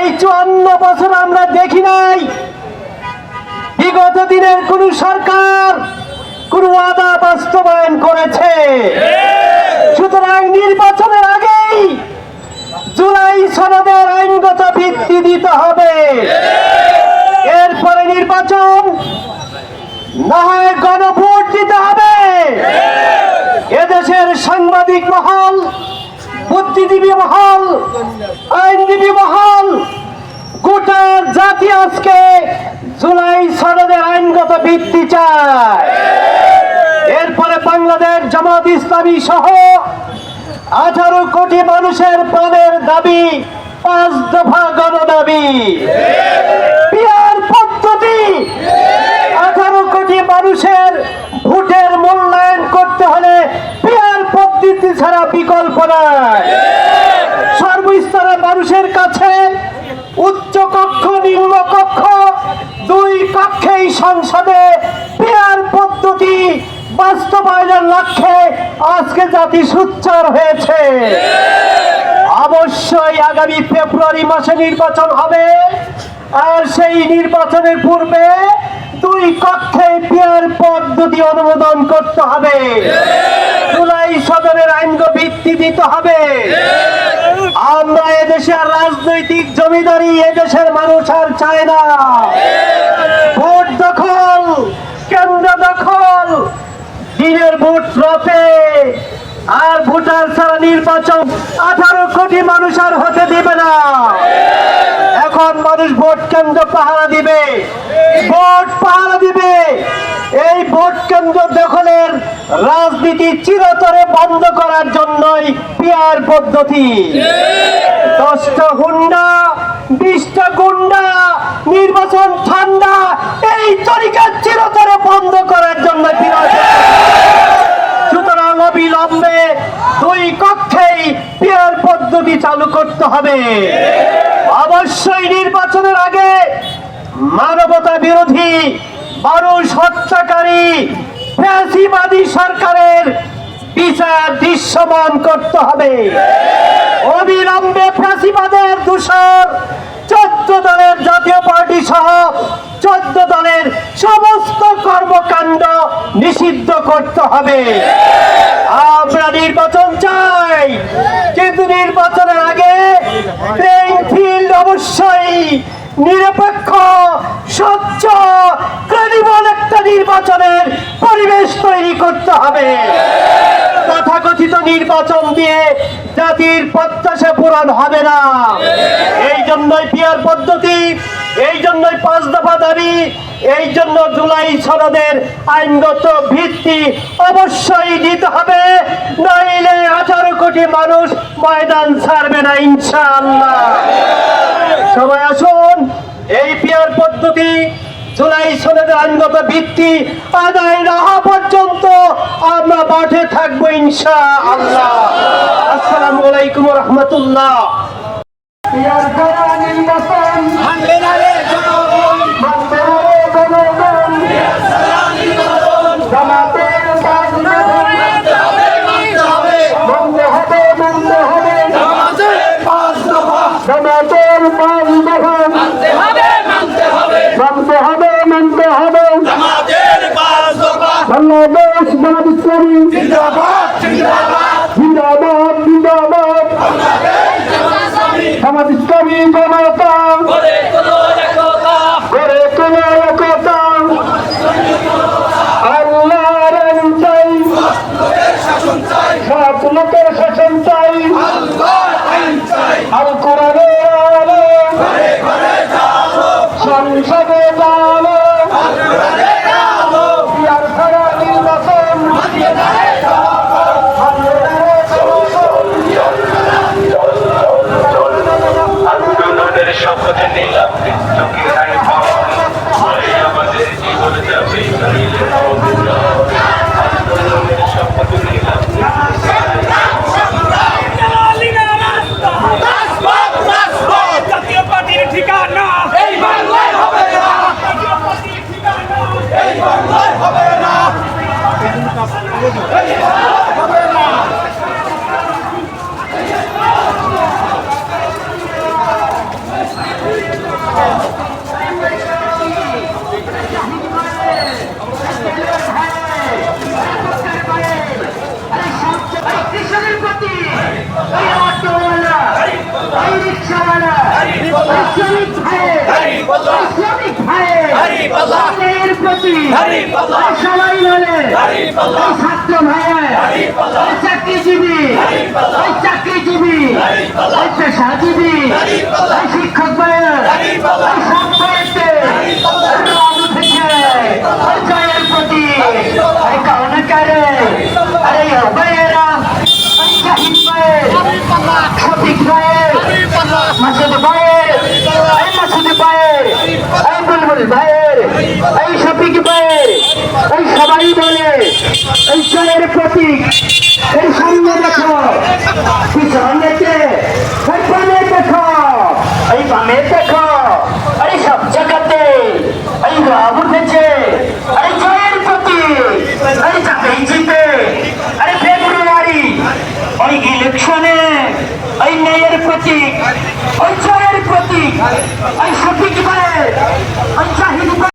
এই চুয়ান্ন বছর আমরা দেখি নাই। বিগত দিনের কোন সরকার কোন ওয়াদা বাস্তবায়ন করেছে। সুতরাং নির্বাচনের আগেই জুলাই সনদের আইনগত ভিত্তি দিতে হবে। এরপরে নির্বাচন না হয় গণভোট দিতে হবে। এদেশের সাংবাদিক মহল বুদ্ধিজীবী মহল, আইনজীবী মহল, গোটা জাতি আজকে জুলাই সনদের আইনগত ভিত্তি চায়। এরপরে বাংলাদেশ জামাত ইসলামী সহ আঠারো কোটি মানুষের প্রাণের দাবি, পাঁচ দফা গণ দাবি পিয়ার পদ্ধতি আঠারো কোটি মানুষের ভোটের মূল্যায়ন করতে হলে পিয়ার পদ্ধতি ছাড়া বিকল্প নাই সর্বস্তরের মানুষের কাছে উচ্চ কক্ষ নিম্ন কক্ষ দুই কক্ষেই সংসদে পেয়ার পদ্ধতি বাস্তবায়নের লক্ষ্যে আজকে জাতি সুচ্চার হয়েছে। অবশ্যই আগামী ফেব্রুয়ারি মাসে নির্বাচন হবে। আর সেই নির্বাচনের পূর্বে দুই কক্ষে পেয়ার পদ্ধতি অনুমোদন করতে হবে। জুলাই সদরের আইনগ ভিত্তি দিতে হবে। আমরা এদেশের রাজনৈতিক জমিদারি এদেশের মানুষ আর চায় না ভোট দখল কেন্দ্র দখল দিনের ভোট রাতে আর ভোটার ছাড়া নির্বাচন আঠারো কোটি মানুষ আর হতে দিবে না। এখন মানুষ ভোট কেন্দ্র পাহারা দিবে। ভোট পাহারা দিবে। এই ভোট কেন্দ্র দখলের রাজনীতি চিরতরে বন্ধ করার জন্যই পিয়ার পদ্ধতি। দশটা হুন্ডা বিশটা গুন্ডা, নির্বাচন ঠান্ডা, এই তরিকা চিরতরে বন্ধ করার জন্য পিয়ার সুতরাং অবিলম্বে দুই কক্ষেই পিয়ার পদ্ধতি চালু করতে হবে। অবশ্যই নির্বাচনের আগে মানবতা বিরোধী মানুষ হত্যাকারী, ফ্যাসিবাদী সরকারের বিচার দৃশ্যমান করতে হবে। অবিলম্বে ফ্যাসিবাদের দূষণ চোদ্দ দলের জাতীয় পার্টি সহ চোদ্দ দলের সমস্ত কর্মকাণ্ড নিষিদ্ধ করতে হবে। আমরা নির্বাচন চাই। কিন্তু নির্বাচনের আগে ফিল্ড অবশ্যই নিরপেক্ষ, স্বচ্ছ ক্রেডিবল একটা নির্বাচনের পরিবেশ তৈরি করতে হবে। তথাকথিত নির্বাচন দিয়ে জাতির প্রত্যাশা পূরণ হবে না। এই জন্যই পিয়ার পদ্ধতি, এই জন্যই পাঁচ দফা দাবি এই জন্য জুলাই সনদের আইনগত ভিত্তি অবশ্যই দিতে হবে। নইলে আঠারো কোটি মানুষ ময়দান ছাড়বে না ইনশাআল্লাহ। সবাই আসুন এই পিয়ার পদ্ধতি জুলাই সনদের আইনগত ভিত্তি আদায় না হওয়া পর্যন্ত আমরা মাঠে থাকব ইনশা আল্লাহ আসসালামু আলাইকুম রহমতুল্লাহ পিয়ার করা নির্বাচন মানবে না রে জনগণ। জামাতের কাজ নেবে। মানতে হবে, মানতে হবে। জামাতের পাঁচ দফা। মানতে হবে, মানতে হবে। বাংলাদেশ বাংলাদেশ ইসলামী জিন্দাবাদ জিন্দাবাদ। জামাত ইসলামী জনতা সবাই বলে ছাত্র ভাই চাকরিজীবী চাকরিজীবী পেশাজীবী মাঝে এই সঠিক ভাইয়ের এই সবাই বলে ঈশ্বরের প্রতীক এই সামনে